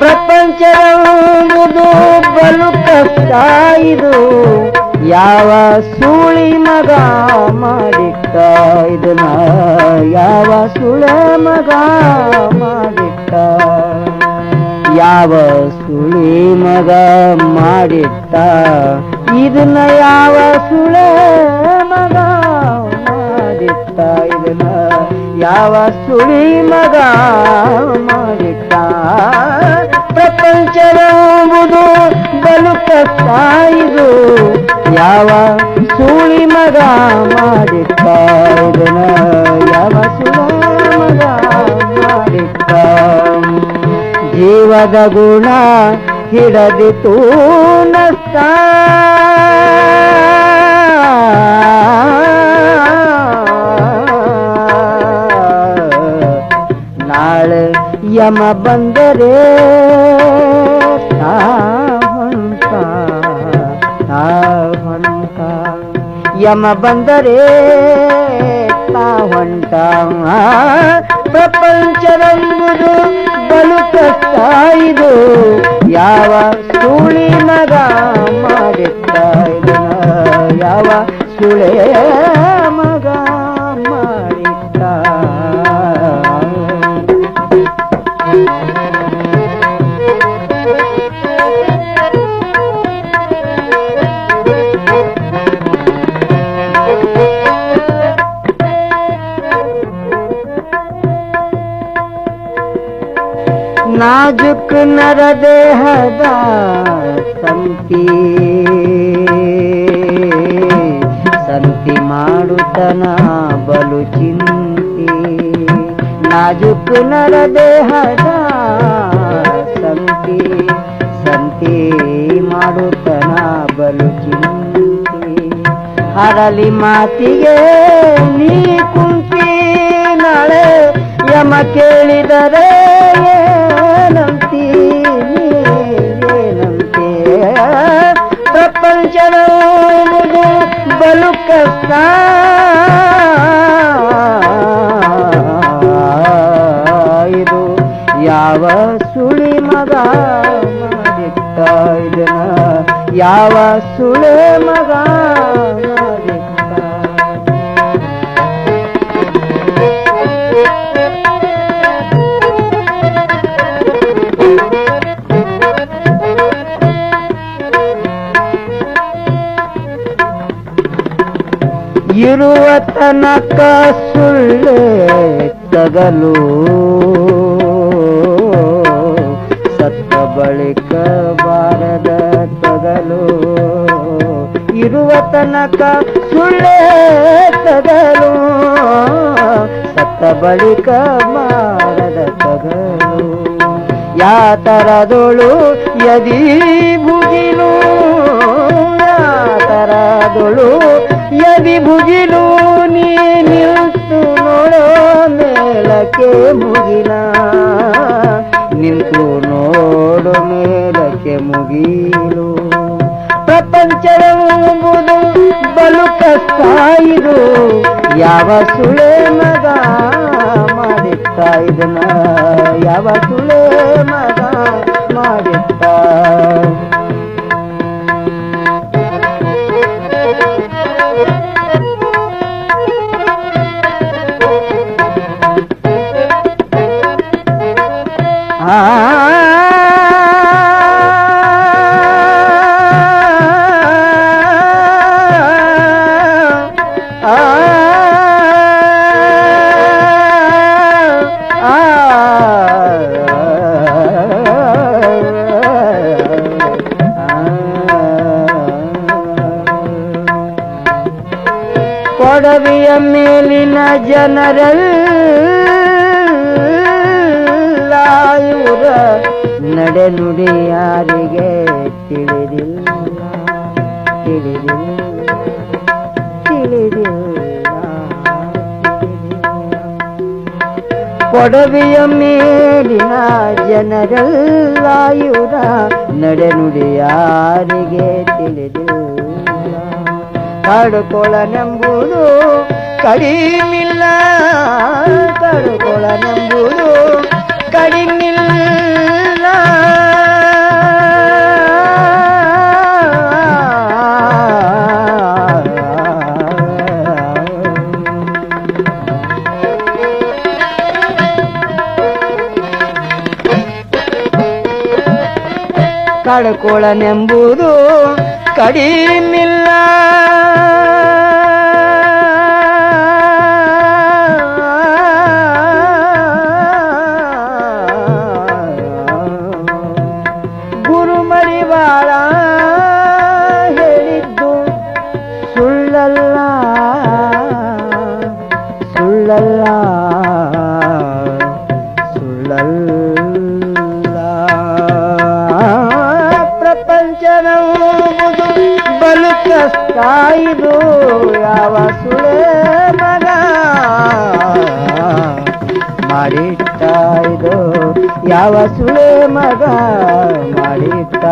ಪ್ರಪಂಚವೆಂಬುದು ಬಲು ಕಷ್ಟ ಇದು ಯಾವ ಸುಳಿ ಮಗ ಮಾಡಿಟ್ಟ ಇದನ್ನ, ಯಾವ ಸುಳ ಮಗ ಮಾಡಿಟ್ಟ, ಯಾವ ಸುಳಿ ಮಗ ಮಾಡಿಟ್ಟ, ಇದನ್ನ ಯಾವ ಸುಳೆ ಯಾವ ಸುಳಿ ಮಗ ಮಾಡಿಟ್ಟ ಪ್ರಪಂಚವೆಂಬುದು ಬಲು ಕಷ್ಟ ಯಾವ ಸುಳಿ ಮಗ ಮಾಡಿಟ್ಟ ಇದನ್ನ ಯಾವ ಸುಳಿ ಮಗ ಮಾಡಿಟ್ಟ ಜೀವದ ಗುಣ ಹಿಡದಿತು ನಷ್ಟ. ನಾಳೆ ಯಮ ಬಂದರೆ ತಾವಂತ ತಾವಂತ ಯಮ ಬಂದರೆ ತಾವಂಟ ಪ್ರಪಂಚವೆಂಬುದು ಬಲು ಕಷ್ಟ ಇದು ಯಾವ ಸುಳಿ ಮಗ ಮಾಡಿಟ್ಟ ಇದನ್ನ ಯಾವ ಸುಳೆ ನಾಜುಕ್ ನರ ದೇಹದ ಸಂತಿ. ಸಂತಿ ಮಾಡುತ್ತನ ಬಲು ಚಿಂತಿ. ನಾಜುಕ್ ನರ ದೇಹದ ಸಂತಿ. ಸಂತಿ ಮಾಡುತ್ತನ ಬಲು ಚಿಂತಿ. ಹರಲಿ ಮಾತಿಗೆ ನೀ ಕುಂತಿ ನಾಳೆ, ಯಮ ಕೇಳಿದರೆ ಪ್ರಪಂಚವೆಂಬುದು ಬಲು ಇದು ಯಾವ ಸುಳಿ ಮಗ ಮಾಡಿಟ್ಟ ಯಾವ ಸುಳೆ ಮಗ ಇರುವ ತನಕ ಸುಳ್ಳೆ ತಗಲು. ಸತ್ತ ಬಳಿಕ ಬಾರದ ತಗಲು. ಇರುವ ತನಕ ಸುಳ್ಳೆ ತಗಲು. ಸತ್ತ ಬಳಿಕ ಬಾರದ ತಗಲು. ಯಾತರದೊಳು ಯದಿ ಭುಗಿಲು ಯಾತರದೊಳು ಯದಿ ಭುಗಿಲು ನೀ ನಿಂತು ನೋಡೋ ಮೇಲಕ್ಕೆ ಮುಗಿಲ. ನಿಂತು ನೋಡೋ ಮೇಲಕ್ಕೆ ಮುಗಿಲು. ಪ್ರಪಂಚವೆಂಬುದು ಬಲು ಕಷ್ಟ ಇದು ಯಾವ ಸುಳೆ ಮಗ ಮಾಡುತ್ತಾ ಇದನ್ನ? ಯಾವ ಸುಳೆ ಮಗ ಕೊಡವಿಯ ಮೇಲಿನ ಜನರಲ್ಲ ಇವರ ನಡೆನುಡಿ ಯಾರಿಗೆ ತಿಳಿದಿಲ್ಲ. ತಿಳಿದಿಲ್ಲ. ಕೊಡವಿಯ ಮೇಲಿನ ಜನರೆಲ್ಲ ಇವರ ನಡೆನುಡಿ ಯಾರಿಗೆ ತಿಳಿದಿಲ್ಲ. ತಡುಕೊಳನೆಂಬುದು ಕಡಿಮಿಲ್ಲ ತಡುಕೊಳನೆಂಬುದು ಕಡಿಮಿಲ್ಲ. ಕಡ್ಕೊಳನೆಂಬುದು கடியில்ல குருமறிவாளா எழித்தும் சுள்ளல்லா சுள்ளல்லா. ಕಷ್ಟ ಇದು ಯಾವ ಸುಳೆ ಮಗ ಮಾಡಿಟ್ಟ ಇದು ಯಾವ ಸುಳೆ ಮಗ ಮಾಡಿಟ್ಟ